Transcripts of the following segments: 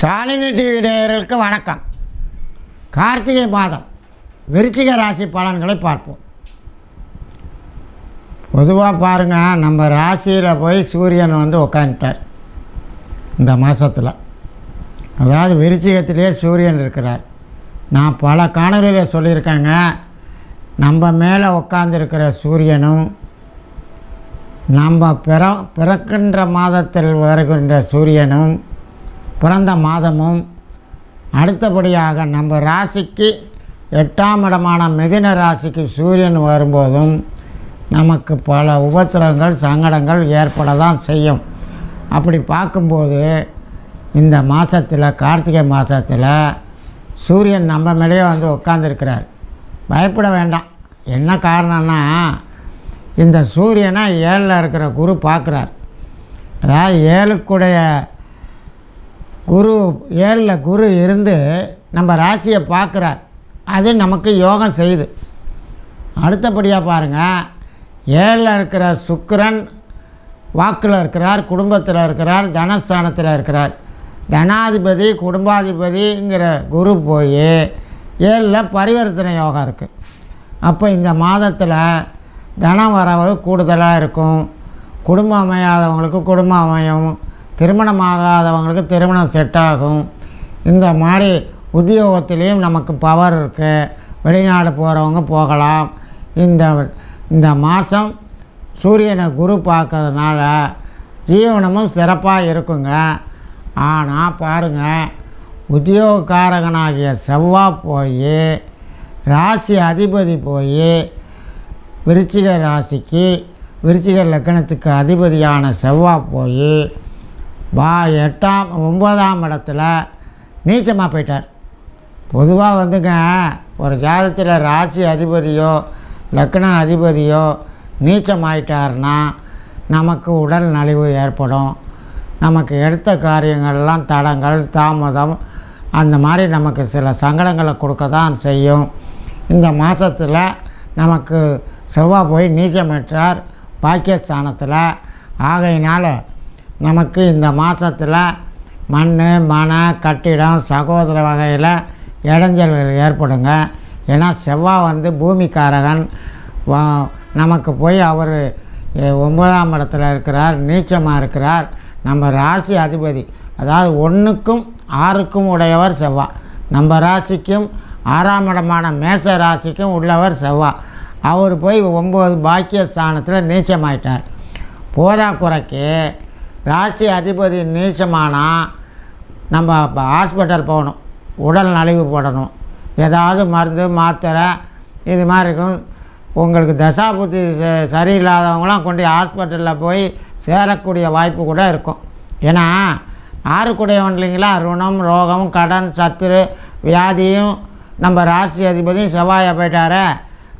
Shalini TV நேயர்களுக்கு வணக்கம். கார்த்திகை மாதம். விருச்சிக ராசி பலன்களை பார்ப்போம். பொதுவாக பாருங்கள் நம்ம ராசியில் போய் சூரியன் வந்து உக்காந்துட்டார். இந்த மாதத்தில் அதாவது விருச்சிகத்திலே சூரியன் இருக்கிறார். நான் பல காணொலியில் சொல்லியிருக்கேங்க நம்ம மேலே உட்காந்துருக்கிற சூரியனும் நம்ம பிற பிறக்கின்ற மாதத்தில் வருகின்ற சூரியனும் பிறந்த மாதமும் அடுத்தபடியாக நம்ம ராசிக்கு எட்டாம் இடமான மிதின ராசிக்கு சூரியன் வரும்போதும் நமக்கு பல உபத்திரங்கள் சங்கடங்கள் ஏற்பட தான் செய்யும். அப்படி பார்க்கும்போது இந்த மாதத்தில் கார்த்திகை மாதத்தில் சூரியன் நம்ம மேலேயே வந்து உட்காந்துருக்கிறார் பயப்பட வேண்டாம். என்ன காரணம்னா இந்த சூரியனை ஏழில் இருக்கிற குரு பார்க்குறார். அதாவது ஏழுக்குடைய குரு ஏழில் குரு இருந்து நம்ம ராசியை பார்க்குறார். அது நமக்கு யோகம் செய்யுது. அடுத்தபடியாக பாருங்கள் ஏழில் இருக்கிற சுக்கரன் வாக்கில் இருக்கிறார் குடும்பத்தில் இருக்கிறார் தனஸ்தானத்தில் இருக்கிறார். தனாதிபதி குடும்பாதிபதிங்கிற குரு போய் ஏழில் பரிவர்த்தனை யோகம் இருக்குது அப்போ இந்த மாதத்தில் தனம் வரவு கூடுதலாக இருக்கும். குடும்பம் அமையாதவங்களுக்கு குடும்பம் அமையும். திருமணம் ஆகாதவங்களுக்கு திருமணம் செட் ஆகும் இந்த மாதிரி உத்தியோகத்திலையும் நமக்கு பவர் இருக்குது வெளிநாடு போகிறவங்க போகலாம். இந்த இந்த மாதம் சூரியனை குரு பார்க்கறதுனால ஜீவனமும் சிறப்பாக இருக்குங்க. ஆனால் பாருங்கள் உத்தியோகக்காரகனாகிய செவ்வாய் போய் ராசி அதிபதி போய் விருச்சிக ராசிக்கு விருச்சிக லக்கணத்துக்கு அதிபதியான செவ்வாய் போய் வா எட்டாம் ஒன்பதாம் இடத்துல நீச்சமாக போயிட்டார். பொதுவாக வந்துங்க ஒரு ஜாதத்தில் ராசி அதிபதியோ லக்ன அதிபதியோ நீச்சமாயிட்டார்னா நமக்கு உடல் நலிவு ஏற்படும். நமக்கு எடுத்த காரியங்கள்லாம் தடங்கள் தாமதம் அந்த மாதிரி நமக்கு சில சங்கடங்களை கொடுக்க தான் செய்யும். இந்த மாதத்தில் நமக்கு செவ்வாய் போய் நீச்சமற்றார். பாக்கியஸ்தானத்தில். ஆகையினால் நமக்கு இந்த மாதத்தில் மண் மன கட்டிடம் சகோதர வகையில் இடைஞ்சல்கள் ஏற்படுங்க. ஏன்னா செவ்வாய் வந்து பூமிக்காரகன். வா நமக்கு போய் அவர் ஒன்பதாம் இடத்துல இருக்கிறார் நீச்சமாக இருக்கிறார். நம்ம ராசி அதிபதி அதாவது ஒன்றுக்கும் ஆறுக்கும் உடையவர் செவ்வாய் நம்ம ராசிக்கும் ஆறாம் இடமான மேச ராசிக்கும் உள்ளவர் செவ்வாய் அவர் போய் ஒம்பது பாக்கிய ஸ்தானத்தில் நீச்சமாயிட்டார் போதாக்குறைக்கு ராசி அதிபதி நீச்சமானால் நம்ம இப்போ ஹாஸ்பிட்டல் போகணும். உடல் நலிவு போடணும். ஏதாவது மருந்து மாத்திரை இது மாதிரி இருக்கும். உங்களுக்கு தசாபுத்தி ச- சரியில்லாதவங்களாம் கொண்டு ஹாஸ்பிட்டலில் போய் சேரக்கூடிய வாய்ப்பு கூட இருக்கும். ஏன்னா ஆறுக்குடையவன் இல்லைங்களா ருணம் ரோகம் கடன் சத்துரு வியாதியும் நம்ம ராசி அதிபதியும் செவ்வாயை போயிட்டாரே.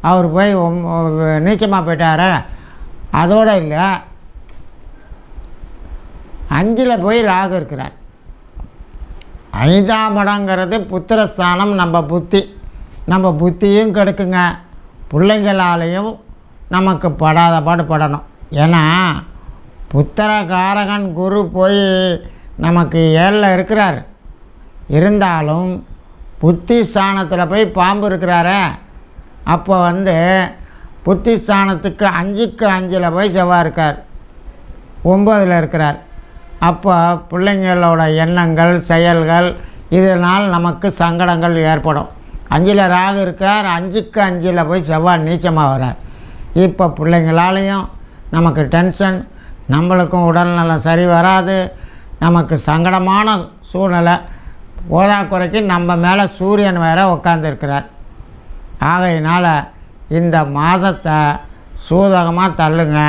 அவர் போய் நீச்சமாக போயிட்டார. அதோடு இல்லை அஞ்சில் போய் ராகு இருக்கிறார். ஐந்தாம் இடங்கிறது புத்திரஸ்தானம் நம்ம புத்தி. நம்ம புத்தியும் கெடுக்குங்க. பிள்ளைங்களாலேயும் நமக்கு படாத பாடு படணும். ஏன்னா புத்திரகாரகன் குரு போய் நமக்கு ஏழில் இருக்கிறார். இருந்தாலும் புத்தி ஸ்தானத்தில் போய் பாம்பு இருக்கிறாரே. அப்போ வந்து புத்தி ஸ்தானத்துக்கு அஞ்சுக்கு அஞ்சில் போய் செவ்வாய் இருக்கார். ஒம்பதில் இருக்கிறார். அப்போ பிள்ளைங்களோட எண்ணங்கள் செயல்கள் இதனால் நமக்கு சங்கடங்கள் ஏற்படும். அஞ்சில் ராகு இருக்கார் அஞ்சுக்கு அஞ்சில் போய் செவ்வாய் நீச்சமாக வரார் இப்போ பிள்ளைங்களாலையும் நமக்கு டென்ஷன் நம்மளுக்கும் உடல்நலம் சரி வராது நமக்கு சங்கடமான சூழ்நிலை. போதாக்குறைக்கு நம்ம மேலே சூரியன் வேற உட்காந்துருக்கிறார் ஆகையினால் இந்த மாதத்தை சூதகமாக தள்ளுங்க.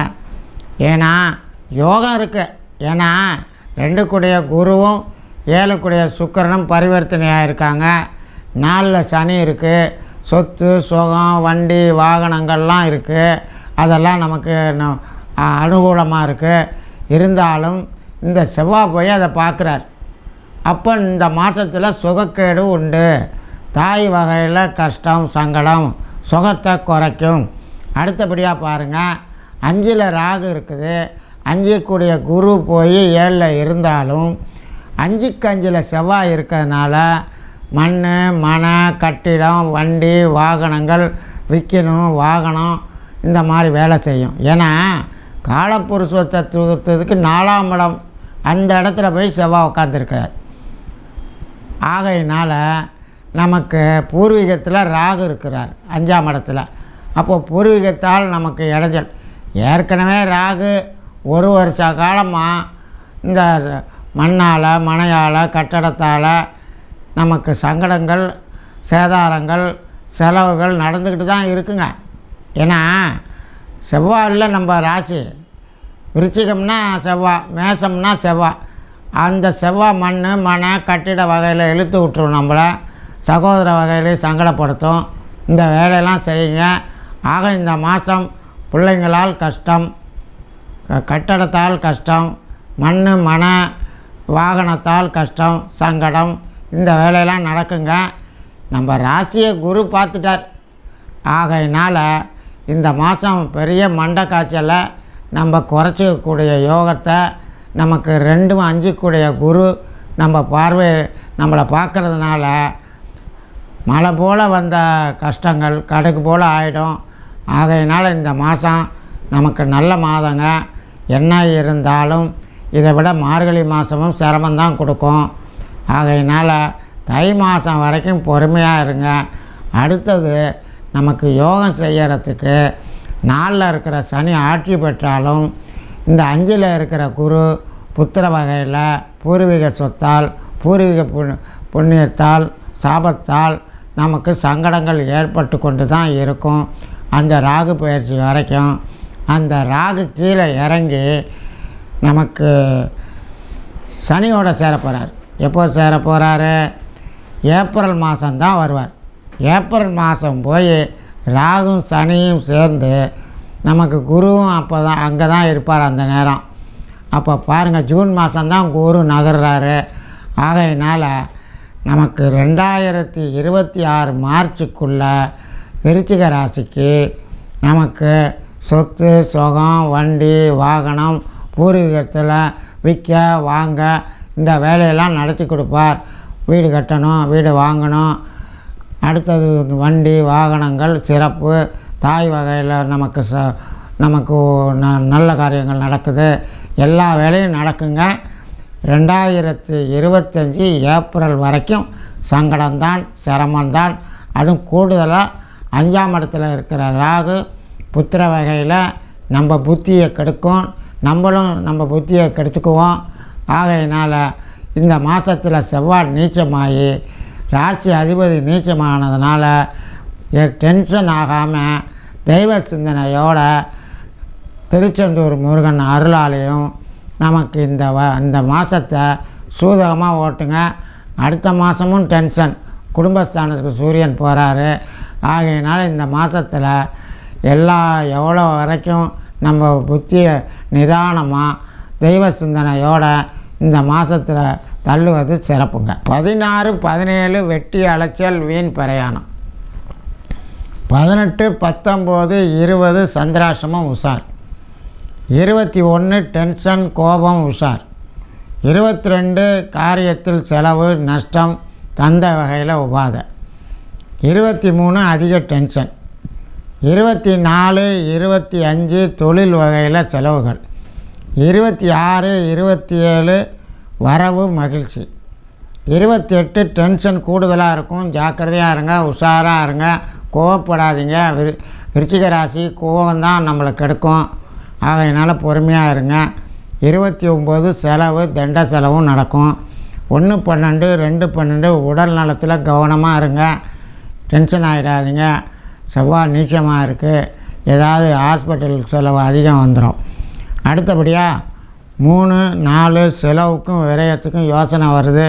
ஏன்னா யோகம் இருக்குது ஏன்னா ரெண்டு குருவும் ஏழுக்குடைய சுக்கரனும் சுக்கிரனும் பரிவர்த்தனையாக இருக்காங்க. நாலில் சனி இருக்குது சொத்து சுகம் வண்டி வாகனங்கள்லாம் இருக்குது அதெல்லாம் நமக்கு ந- அனுகூலமாக இருக்குது இருந்தாலும் இந்த செவ்வாய் போய் அதை பார்க்குறார். அப்போ இந்த மாதத்தில் சுகக்கேடு உண்டு. தாய் வகையில் கஷ்டம் சங்கடம் சுகத்தை குறைக்கும். அடுத்தபடியாக பாருங்கள் அஞ்சில் ராகு இருக்குது. அஞ்சிக்கூடிய குரு போய் ஏழில் இருந்தாலும் அஞ்சுக்கு அஞ்சில் செவ்வாய் இருக்கிறதுனால மண் மன கட்டிடம் வண்டி வாகனங்கள் விற்கணும் வாகனம் இந்த மாதிரி வேலை செய்யும். ஏன்னா காலப்புருஷ தத்துவத்துக்கு நாலாம் இடம். அந்த இடத்துல போய் செவ்வாய் உட்காந்துருக்கிறார் ஆகையினால் நமக்கு பூர்வீகத்தில் ராகு இருக்கிறார் அஞ்சாம் இடத்துல. அப்போ பூர்வீகத்தால் நமக்கு இடைஞ்சல். ஏற்கனவே ராகு ஒரு வருஷ காலமாக இந்த மண்ணால் மனையால் கட்டடத்தால் நமக்கு சங்கடங்கள் சேதாரங்கள் செலவுகள் நடந்துக்கிட்டு தான் இருக்குங்க. ஏன்னா செவ்வாயில் நம்ம ராசி விருச்சிகம்னா செவ்வாய் மேசம்னா செவ்வாய் அந்த செவ்வாய் மண் மனை கட்டிட வகையில் இழுத்து விட்டுரும் நம்மளை. சகோதர வகையிலையும் சங்கடப்படுத்தும். இந்த வேலையெல்லாம் செய்யுங்க. ஆக இந்த மாதம் பிள்ளைங்களால் கஷ்டம். கட்டடத்தால் கஷ்டம் மண் மன வாகனத்தால் கஷ்டம் சங்கடம் இந்த வேலையெல்லாம் நடக்குங்க. நம்ம ராசியை குரு பார்த்துட்டார். ஆகையினால் இந்த மாதம் பெரிய மண்டை காய்ச்சலை நம்ம குறைச்சிக்கக்கூடிய யோகத்தை நமக்கு ரெண்டும் அஞ்சுக்கூடிய குரு நம்ம பார்வை நம்மளை பார்க்கறதுனால மழை போல் வந்த கஷ்டங்கள் கடுக்கு போல் ஆகிடும் ஆகையினால் இந்த மாதம் நமக்கு நல்ல மாதங்க. என்ன இருந்தாலும் இதை விட மார்கழி மாதமும் சிரமந்தான் கொடுக்கும். ஆகையினால் தை மாதம் வரைக்கும் பொறுமையாக இருங்க. அடுத்தது நமக்கு யோகம் செய்கிறதுக்கு நாளில் இருக்கிற சனி ஆட்சி பெற்றாலும் இந்த அஞ்சில் இருக்கிற குரு புத்திர வகையில் பூர்வீக சொத்தால் பூர்வீக புண் புண்ணியத்தால் சாபத்தால் நமக்கு சங்கடங்கள் ஏற்பட்டு கொண்டு தான் இருக்கும். அந்த ராகு பயிற்சி வரைக்கும் அந்த ராகு கீழே இறங்கி நமக்கு சனியோட சேர போகிறார் எப்போ சேர போகிறாரு ஏப்ரல் மாதம்தான் வருவார். ஏப்ரல் மாதம் போய் ராகும் சனியும் சேர்ந்து நமக்கு குருவும் அப்போ தான் அங்கே தான் இருப்பார் அந்த நேரம். அப்போ பாருங்கள் ஜூன் மாதம்தான் குரு நகர்றாரு. ஆகையினால் நமக்கு ரெண்டாயிரத்தி இருபத்தி ஆறு மார்ச்சுக்குள்ளே விருச்சிக ராசிக்கு நமக்கு சொத்து சுகம் வண்டி வாகனம் பூர்வீகத்தில் விற்க வாங்க இந்த வேலையெல்லாம் நடத்தி கொடுப்பார். வீடு கட்டணும் வீடு வாங்கணும். அடுத்தது வண்டி வாகனங்கள் சிறப்பு தாய் வகையில் நமக்கு ச நமக்கு ந நல்ல காரியங்கள் நடக்குது. எல்லா வேலையும் நடக்குங்க. ரெண்டாயிரத்து இருபத்தஞ்சி ஏப்ரல் வரைக்கும் சங்கடம்தான் சிரமம்தான். அதுவும் கூடுதலாக அஞ்சாம் இடத்துல இருக்கிற ராகு புத்திர வகையில் நம்ம புத்தியை கெடுக்கும். நம்மளும் நம்ம புத்தியை கெடுத்துக்குவோம். ஆகையினால் இந்த மாதத்தில் செவ்வாய் நீச்சமாகி ராசி அதிபதி நீச்சமானதுனால டென்ஷன் ஆகாமல் தெய்வ சிந்தனையோட திருச்செந்தூர் முருகன் அருளாலையும் நமக்கு இந்த வ இந்த மாதத்தை சூதகமாக ஓட்டுங்க. அடுத்த மாதமும் டென்ஷன் குடும்பஸ்தானத்துக்கு சூரியன் போகிறாரு ஆகையினால் இந்த மாதத்தில் எல்லா எவ்வளோ வரைக்கும் நம்ம புத்தியை நிதானமாக தெய்வ சிந்தனையோடு இந்த மாதத்தில் தள்ளுவது சிறப்புங்க. பதினாறு பதினேழு வெட்டி அலைச்சல் வீண் பிரயாணம். பதினெட்டு பத்தொம்போது இருபது சந்திராசிரமம் உஷார். இருபத்தி ஒன்று டென்ஷன் கோபம் உஷார். இருபத்தி ரெண்டு காரியத்தில் செலவு நஷ்டம் தந்த வகையில் உபாதை. இருபத்தி மூணு அதிக டென்ஷன். இருபத்தி நாலு இருபத்தி அஞ்சு தொழில் வகையில் செலவுகள். இருபத்தி ஆறு இருபத்தி ஏழு வரவு மகிழ்ச்சி. இருபத்தி எட்டு டென்ஷன் கூடுதலாக இருக்கும். ஜாக்கிரதையாக இருங்க உஷாராக இருங்க கோவப்படாதீங்க. விரு விருச்சிக ராசி கோவம் தான் நம்மளை கெடுக்கும். அதனால் பொறுமையாக இருங்க. இருபத்தி ஒம்பது செலவு தண்ட செலவும் நடக்கும். ஒன்று பன்னெண்டு ரெண்டு பன்னெண்டு உடல் நலத்தில் கவனமாக இருங்க. டென்ஷன் ஆகிடாதீங்க செவ்வாய் நீச்சமாக இருக்குது ஏதாவது ஹாஸ்பிட்டல் செலவு அதிகம் வந்துடும் அடுத்தபடியாக மூணு நாலு செலவுக்கும் விரயத்துக்கும் யோசனை வருது.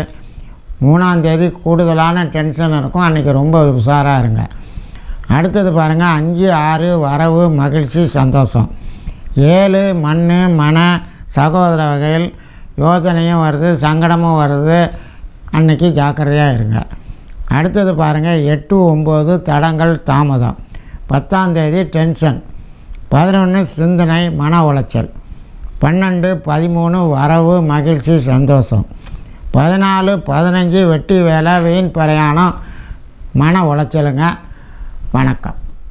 மூணாந்தேதி கூடுதலான டென்ஷன் இருக்கும். அன்றைக்கி ரொம்ப உஷாராக இருங்க. அடுத்தது பாருங்கள் அஞ்சு ஆறு வரவு மகிழ்ச்சி சந்தோஷம். ஏழு மண் மன சகோதர வகையில் யோசனையும் வருது சங்கடமும் வருது. அன்னைக்கு ஜாக்கிரதையாக இருங்க. அடுத்தது பாருங்கள் எட்டு ஒம்பது தடங்கள் தாமதம். பத்தாந்தேதி டென்ஷன். பதினொன்று சிந்தனை மன உளைச்சல். பன்னெண்டு பதிமூணு வரவு மகிழ்ச்சி சந்தோஷம். பதினாலு பதினஞ்சு வெட்டி வேலை வீண் பிரயாணம். மன உளைச்சலுங்க. வணக்கம்.